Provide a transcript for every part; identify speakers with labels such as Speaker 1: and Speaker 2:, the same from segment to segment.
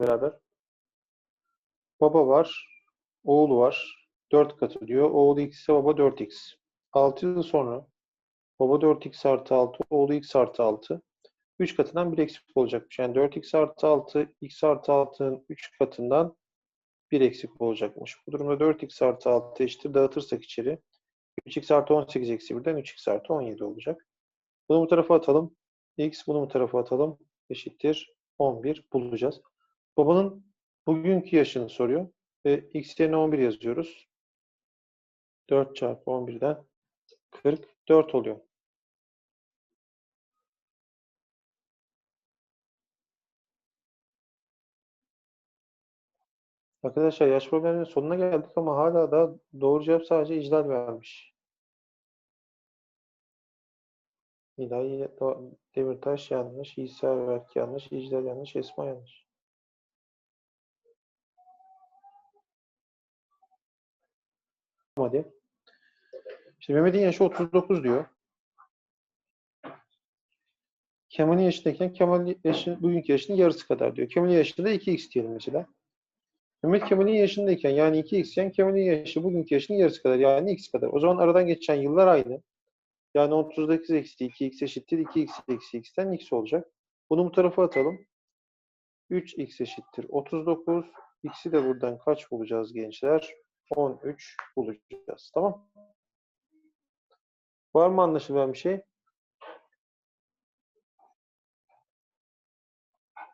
Speaker 1: beraber. Baba var, oğlu var. 4 katı diyor. Oğlu x ise baba 4x. 6 yıl sonra baba 4x artı 6, oğlu x artı 6. 3 katından 1 eksik olacakmış. Yani 4x artı 6, x artı 6'nın 3 katından 1 eksik olacakmış. Bu durumda 4x artı 6 eşittir. Dağıtırsak içeri 3x artı 18 eksi 1'den 3x artı 17 olacak. Bunu bu tarafa atalım. x bunu bu tarafa atalım. Eşittir 11 bulacağız. Babanın bugünkü yaşını soruyor. Ve x yerine 11 yazıyoruz. 4 çarpı 11'den 44 oluyor. Arkadaşlar yaş probleminin sonuna geldik ama hala da doğru cevap sadece icdal vermiş. İlahi Demirtaş yanlış, İsa Berk yanlış, İcdal yanlış, Esma yanlış. Hadi. Şimdi Mehmet'in yaşı 39 diyor. Kemal'in yaşındayken Kemal yaşın, bugünkü yaşının yarısı kadar diyor. Kemal'in yaşında 2x diyelim mesela. Mehmet Kemal'in yaşındayken yani 2x iken Kemal'in yaşı bugünkü yaşının yarısı kadar yani x kadar. O zaman aradan geçen yıllar aynı. Yani 38 eksi 2x eşittir 2x eksi x'ten x olacak. Bunu bu tarafa atalım. 3x eşittir 39. X'i de buradan kaç bulacağız gençler? 13 bulacağız. Tamam. Var mı anlaşılan bir şey?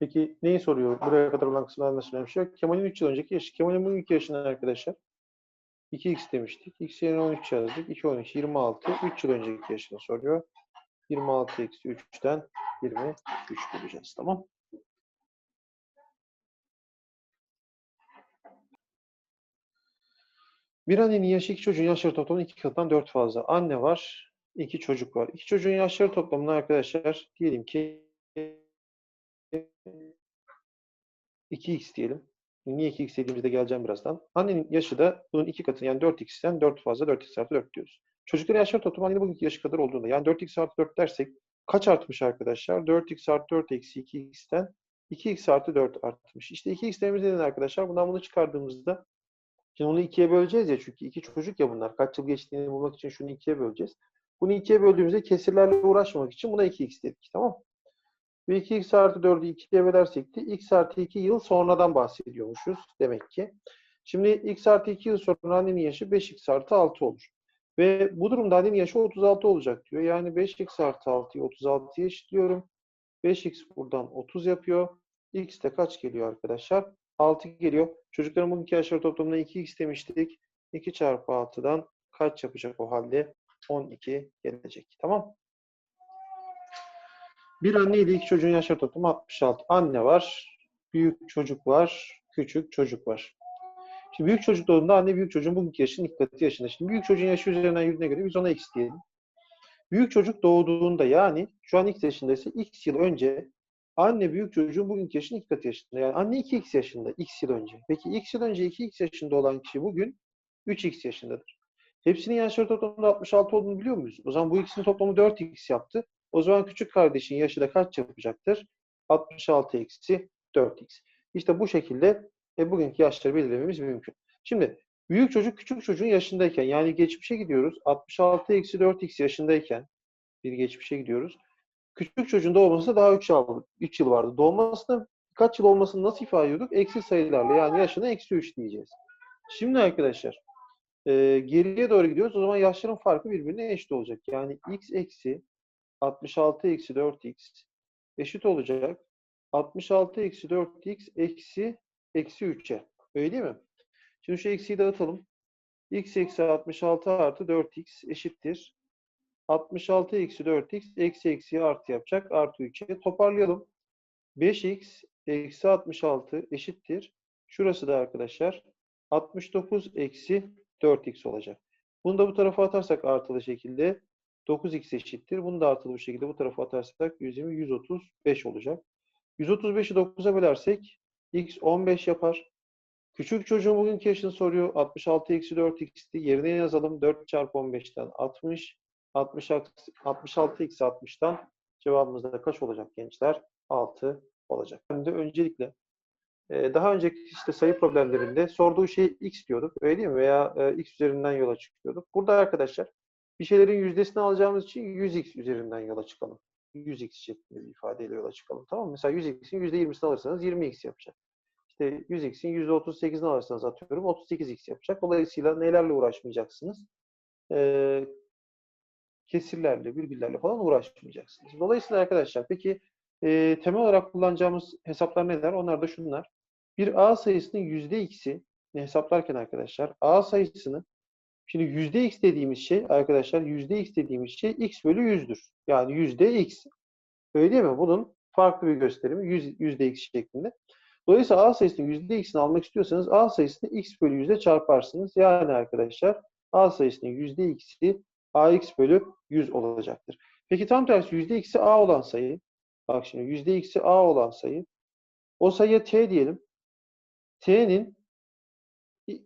Speaker 1: Peki neyi soruyor? Buraya kadar olan kısımda anlaşılan bir şey yok. Kemal'in 3 yıl önceki yaşı. Kemal'in bugünkü yaşında arkadaşlar. 2x demiştik. x yerine 13 yazdık. 2, 13, 26. 3 yıl önceki yaşını soruyor. 26 eksi 3'ten 23 bulacağız. Tamam. Bir annenin yaşı iki çocuğun yaşları toplamı iki katından dört fazla. Anne var, iki çocuk var. İki çocuğun yaşları toplamını arkadaşlar diyelim ki 2x diyelim. Niye 2x dediğimizde geleceğim birazdan. Annenin yaşı da bunun iki katı yani 4x'ten 4 fazla 4x artı 4 diyoruz. Çocukların yaşları toplamı annenin bugünkü yaşı kadar olduğunda yani 4x artı 4 dersek kaç artmış arkadaşlar? 4x artı 4 eksi 2x'ten 2x artı 4 artmış. İşte 2x dediğimiz arkadaşlar? Bundan bunu çıkardığımızda Şimdi bunu ikiye böleceğiz ya çünkü iki çocuk ya bunlar. Kaç yıl geçtiğini bulmak için şunu ikiye böleceğiz. Bunu ikiye böldüğümüzde kesirlerle uğraşmamak için buna 2x dedik. Tamam Ve 2x artı 4'ü ikiye bölersek de x artı 2 yıl sonradan bahsediyormuşuz demek ki. Şimdi x artı 2 yıl sonra annenin yaşı 5x artı 6 olur. Ve bu durumda annenin yaşı 36 olacak diyor. Yani 5x artı 6'yı 36'ya eşitliyorum. 5x buradan 30 yapıyor. x de kaç geliyor arkadaşlar? 6 geliyor. Çocukların bugünkü yaşları toplamında 2x demiştik. 2 çarpı 6'dan kaç yapacak o halde? 12 gelecek. Tamam. Bir anne ile iki çocuğun yaşları toplamı 66. Anne var, büyük çocuk var, küçük çocuk var. Şimdi büyük çocuk doğduğunda anne büyük çocuğun bugünkü yaşının ilk yaşında. Şimdi büyük çocuğun yaşı üzerinden yürüdüğüne göre biz ona x diyelim. Büyük çocuk doğduğunda yani şu an x yaşındaysa x yıl önce Anne büyük çocuğun bugünkü yaşının iki katı yaşında. Yani anne 2x yaşında x yıl önce. Peki x yıl önce 2x yaşında olan kişi bugün 3x yaşındadır. Hepsinin yaşları toplamında 66 olduğunu biliyor muyuz? O zaman bu ikisinin toplamı 4x yaptı. O zaman küçük kardeşin yaşı da kaç yapacaktır? 66 eksi 4x. İşte bu şekilde e, bugünkü yaşları belirlememiz mümkün. Şimdi büyük çocuk küçük çocuğun yaşındayken yani geçmişe gidiyoruz. 66 eksi 4x yaşındayken bir geçmişe gidiyoruz. Küçük çocuğun doğmasına daha 3 yıl, 3 yıl vardı. Doğmasına kaç yıl olmasını nasıl ifade ediyorduk? Eksi sayılarla yani yaşına eksi 3 diyeceğiz. Şimdi arkadaşlar e, geriye doğru gidiyoruz. O zaman yaşların farkı birbirine eşit olacak. Yani x eksi 66 eksi 4x eşit olacak. 66 eksi 4x eksi eksi 3'e. Öyle değil mi? Şimdi şu eksiyi dağıtalım. x eksi 66 artı 4x eşittir. 66 eksi 4x eksi eksiye artı yapacak. Artı 3'e. Toparlayalım. 5x eksi 66 eşittir. Şurası da arkadaşlar 69 eksi 4x olacak. Bunu da bu tarafa atarsak artılı şekilde 9x eşittir. Bunu da artılı bu şekilde bu tarafa atarsak 120, 135 olacak. 135'i 9'a bölersek x 15 yapar. Küçük çocuğun bugünkü yaşını soruyor. 66 eksi 4x'ti. Yerine yazalım. 4 çarpı 15'ten 60. 60, 66 eksi 60'tan cevabımız da kaç olacak gençler? 6 olacak. Şimdi öncelikle e, daha önceki işte sayı problemlerinde sorduğu şey x diyorduk. Öyle değil mi? Veya e, x üzerinden yola çıkıyorduk. Burada arkadaşlar bir şeylerin yüzdesini alacağımız için 100x üzerinden yola çıkalım. 100x şeklinde bir ifadeyle yola çıkalım. Tamam mı? Mesela 100x'in %20'sini alırsanız 20x yapacak. İşte 100x'in %38'ini alırsanız atıyorum 38x yapacak. Dolayısıyla nelerle uğraşmayacaksınız? Ee, kesirlerle, virgüllerle falan uğraşmayacaksınız. Dolayısıyla arkadaşlar peki e, temel olarak kullanacağımız hesaplar neler? Onlar da şunlar. Bir A sayısının %x'i hesaplarken arkadaşlar A sayısını Şimdi yüzde x dediğimiz şey arkadaşlar yüzde x dediğimiz şey x bölü 100'dür. Yani yüzde x. Öyle değil mi? Bunun farklı bir gösterimi yüz- yüzde x şeklinde. Dolayısıyla a sayısının yüzde x'ini almak istiyorsanız a sayısını x bölü 100'e çarparsınız. Yani arkadaşlar a sayısının yüzde x'i ax bölü 100 olacaktır. Peki tam tersi x'i a olan sayı. Bak şimdi x'i a olan sayı. O sayıya t diyelim. t'nin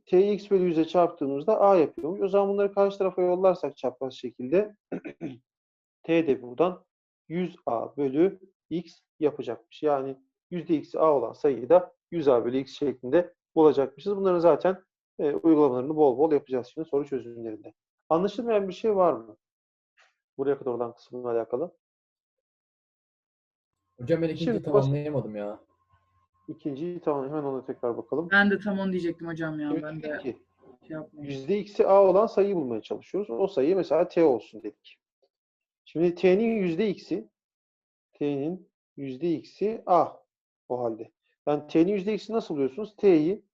Speaker 1: t'yi x bölü 100'e çarptığımızda a yapıyormuş. O zaman bunları karşı tarafa yollarsak çapraz şekilde t de buradan 100a bölü x yapacakmış. Yani %x'i a olan sayıyı da 100a bölü x şeklinde bulacakmışız. Bunların zaten e, uygulamalarını bol bol yapacağız şimdi soru çözümlerinde. Anlaşılmayan bir şey var mı? Buraya kadar olan kısmıyla alakalı.
Speaker 2: Hocam ben ikinciyi
Speaker 1: Şimdi
Speaker 2: tamamlayamadım ya.
Speaker 1: İkinciyi tamam hemen ona tekrar bakalım.
Speaker 3: Ben de tam onu diyecektim hocam ya.
Speaker 1: Şimdi
Speaker 3: Ben de şey yapmayayım.
Speaker 1: %x'i a olan sayıyı bulmaya çalışıyoruz. O sayı mesela t olsun dedik. Şimdi t'nin %x'i t'nin %x'i a o halde. Yani t'nin %x'i nasıl buluyorsunuz? t'yi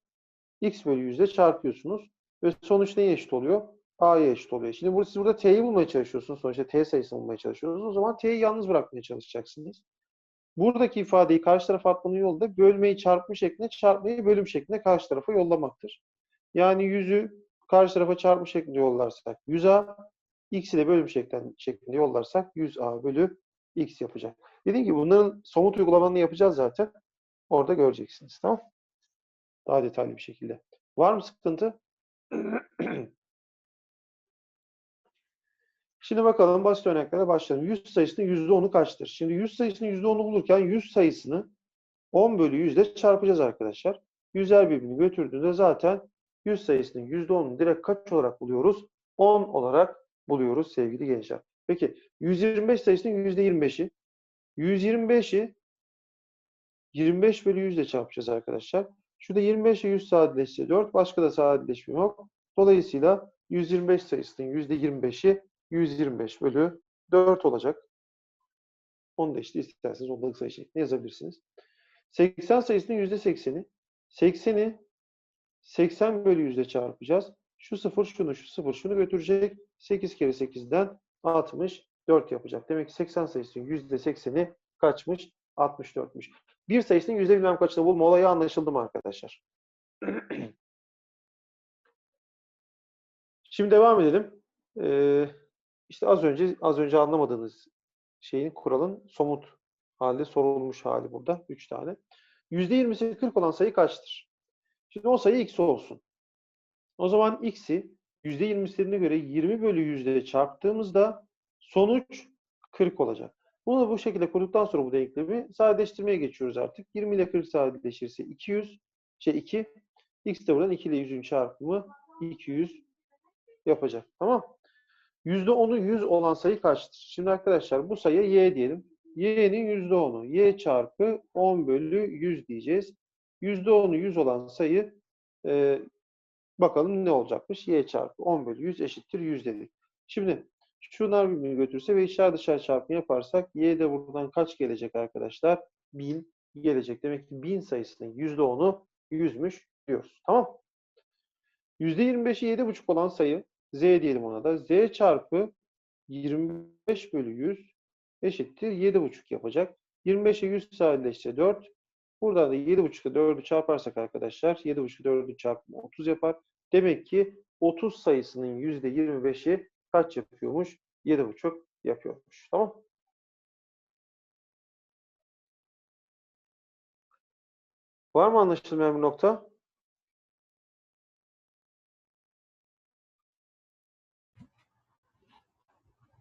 Speaker 1: x bölü 100'e çarpıyorsunuz ve sonuç neye eşit oluyor? A'ya eşit oluyor. Şimdi burada, siz burada t'yi bulmaya çalışıyorsunuz. Sonuçta t sayısını bulmaya çalışıyorsunuz. O zaman t'yi yalnız bırakmaya çalışacaksınız. Buradaki ifadeyi karşı tarafa atmanın yolu da bölmeyi çarpma şeklinde, çarpmayı bölüm şeklinde karşı tarafa yollamaktır. Yani 100'ü karşı tarafa çarpma şeklinde yollarsak 100a, x'i de bölüm şeklinde, yollarsak 100a bölü x yapacak. Dediğim gibi bunların somut uygulamalarını yapacağız zaten. Orada göreceksiniz. Tamam Daha detaylı bir şekilde. Var mı sıkıntı? Şimdi bakalım basit örneklere başlayalım. 100 sayısının %10'u kaçtır? Şimdi 100 sayısının %10'u bulurken 100 sayısını 10 bölü 100 ile çarpacağız arkadaşlar. Yüzler birbirini götürdüğünde zaten 100 sayısının %10'unu direkt kaç olarak buluyoruz? 10 olarak buluyoruz sevgili gençler. Peki 125 sayısının %25'i. 125'i 25 bölü 100 ile çarpacağız arkadaşlar. Şurada 25 ile 100 sadeleşse 4. Başka da sadeleşme yok. Dolayısıyla 125 sayısının %25'i 125 bölü 4 olacak. Onu da işte isterseniz ondalık sayı şeklinde yazabilirsiniz. 80 sayısının %80'i. 80'i 80 bölü 100 ile çarpacağız. Şu sıfır şunu, şu sıfır şunu götürecek. 8 kere 8'den 64 yapacak. Demek ki 80 sayısının %80'i kaçmış? 64'müş. Bir sayısının yüzde bilmem kaçını bulma olayı anlaşıldı mı arkadaşlar? Şimdi devam edelim. Ee, işte az önce az önce anlamadığınız şeyin kuralın somut halde sorulmuş hali burada. 3 tane. %20'si 40 olan sayı kaçtır? Şimdi o sayı x olsun. O zaman x'i %20'sine göre 20 bölü 100 ile çarptığımızda sonuç 40 olacak. Bunu bu şekilde kurduktan sonra bu denklemi sadeleştirmeye geçiyoruz artık. 20 ile 40 sadeleşirse 200, şey 2. X de buradan 2 ile 100'ün çarpımı 200 yapacak. Tamam. %10'u 100 olan sayı kaçtır? Şimdi arkadaşlar bu sayıya y diyelim. y'nin %10'u. y çarpı 10 bölü 100 diyeceğiz. %10'u 100 olan sayı e, bakalım ne olacakmış? y çarpı 10 bölü 100 eşittir 100 dedik. Şimdi şunlar birbirini götürse ve içler dışarı çarpımı yaparsak y de buradan kaç gelecek arkadaşlar? 1000 gelecek. Demek ki 1000 sayısının %10'u 100'müş diyoruz. Tamam. %25'i 7,5 olan sayı z diyelim ona da. z çarpı 25 bölü 100 eşittir 7,5 yapacak. 25'e 100 sadeleşse 4. Buradan da 7,5 ile 4'ü çarparsak arkadaşlar 7,5 ile 4'ü çarpımı 30 yapar. Demek ki 30 sayısının %25'i kaç yapıyormuş? 7,5 yapıyormuş. Tamam. Var mı anlaşılmayan bir nokta?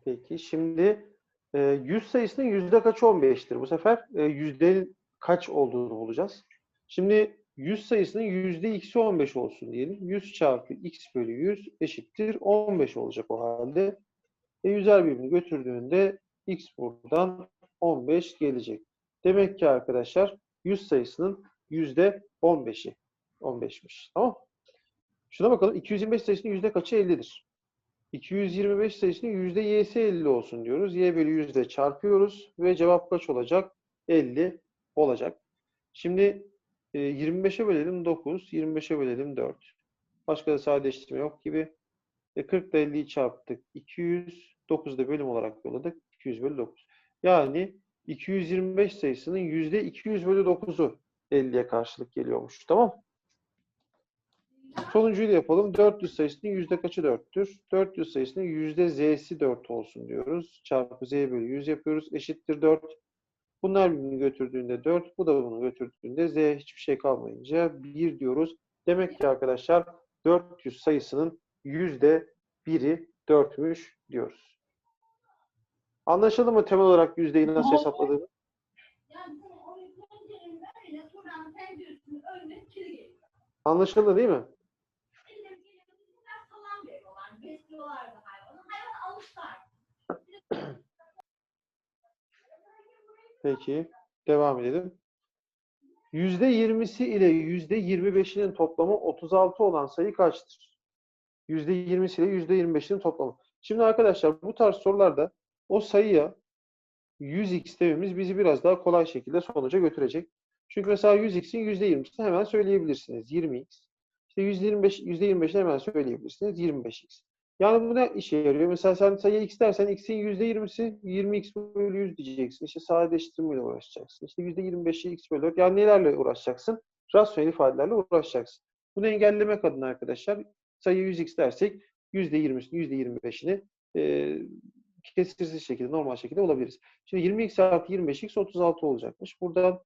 Speaker 1: Peki şimdi e, 100 sayısının yüzde kaç 15'tir? Bu sefer e, yüzdenin kaç olduğunu bulacağız. Şimdi 100 sayısının yüzde x'i 15 olsun diyelim. 100 çarpı x bölü 100 eşittir 15 olacak o halde. E yüzer birbirini götürdüğünde x buradan 15 gelecek. Demek ki arkadaşlar 100 sayısının yüzde 15'i 15'miş. Tamam. Şuna bakalım. 225 sayısının yüzde kaçı 50'dir? 225 sayısının yüzde y'si 50 olsun diyoruz. y bölü yüzde çarpıyoruz ve cevap kaç olacak? 50 olacak. Şimdi e, 25'e bölelim 9, 25'e bölelim 4. Başka da sadeleştirme yok gibi. E, 40 ile 50'yi çarptık. 200, 9'u da bölüm olarak yolladık. 200 bölü 9. Yani 225 sayısının yüzde 200 bölü 9'u 50'ye karşılık geliyormuş. Tamam. Sonuncuyu da yapalım. 400 sayısının yüzde kaçı 4'tür? 400 sayısının yüzde z'si 4 olsun diyoruz. Çarpı z bölü 100 yapıyoruz. Eşittir 4. Bunlar birbirini götürdüğünde 4, bu da bunu götürdüğünde z hiçbir şey kalmayınca 1 diyoruz. Demek ki arkadaşlar 400 sayısının yüzde 1'i 4'müş diyoruz. Anlaşıldı mı temel olarak yüzdeyi nasıl hesapladığını? Anlaşıldı değil mi?
Speaker 2: Da hayvanı. Hayvan alışlar.
Speaker 1: Peki. Devam edelim. %20'si ile %25'inin toplamı 36 olan sayı kaçtır? %20'si ile %25'inin toplamı. Şimdi arkadaşlar bu tarz sorularda o sayıya 100x dememiz bizi biraz daha kolay şekilde sonuca götürecek. Çünkü mesela 100x'in %20'sini hemen söyleyebilirsiniz. 20x. İşte %25, %25'ini hemen söyleyebilirsiniz. 25x. Yani bu ne işe yarıyor? Mesela sen sayıya x dersen x'in %20'si 20x bölü 100 diyeceksin. İşte sadeleştirmeyle uğraşacaksın. İşte %25'i x bölü 4. Yani nelerle uğraşacaksın? Rasyonel ifadelerle uğraşacaksın. Bunu engellemek adına arkadaşlar sayı 100x dersek %20'sini, %25'ini e, kesirsiz şekilde, normal şekilde olabiliriz. Şimdi 20x artı 25x 36 olacakmış. Buradan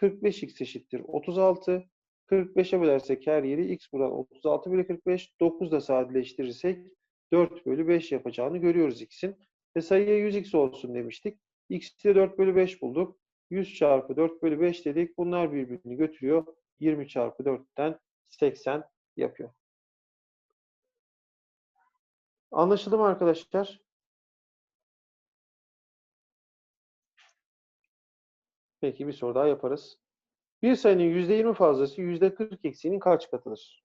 Speaker 1: 45x eşittir 36. 45'e bölersek her yeri x buradan 36 bölü 45. 9 da sadeleştirirsek 4 bölü 5 yapacağını görüyoruz x'in. Ve sayıya 100x olsun demiştik. x'i de 4 bölü 5 bulduk. 100 çarpı 4 bölü 5 dedik. Bunlar birbirini götürüyor. 20 çarpı 4'ten 80 yapıyor. Anlaşıldı mı arkadaşlar? Peki bir soru daha yaparız. Bir sayının %20 fazlası %40 eksiğinin kaç katıdır?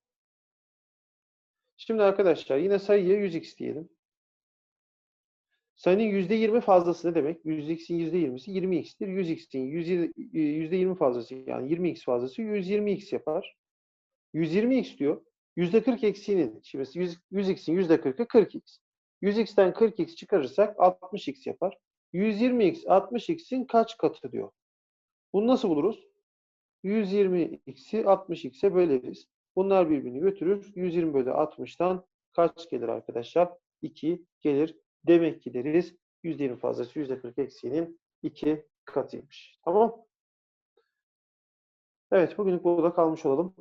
Speaker 1: Şimdi arkadaşlar yine sayıya 100x diyelim. Sayının %20 fazlası ne demek? 100x'in %20'si 20x'tir. 100x'in %20 fazlası yani 20x fazlası 120x yapar. 120x diyor. %40 eksiğinin, şimdi 100, 100x'in %40'ı 40x. 100x'ten 40x çıkarırsak 60x yapar. 120x 60x'in kaç katı diyor. Bunu nasıl buluruz? 120x'i 60x'e böleriz. Bunlar birbirini götürür. 120 bölü 60'tan kaç gelir arkadaşlar? 2 gelir. Demek ki deriz %20 fazlası %40 eksiğinin 2 katıymış. Tamam. Evet bugünlük burada kalmış olalım.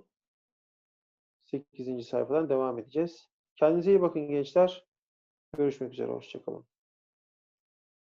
Speaker 1: 8. sayfadan devam edeceğiz. Kendinize iyi bakın gençler. Görüşmek üzere. Hoşçakalın.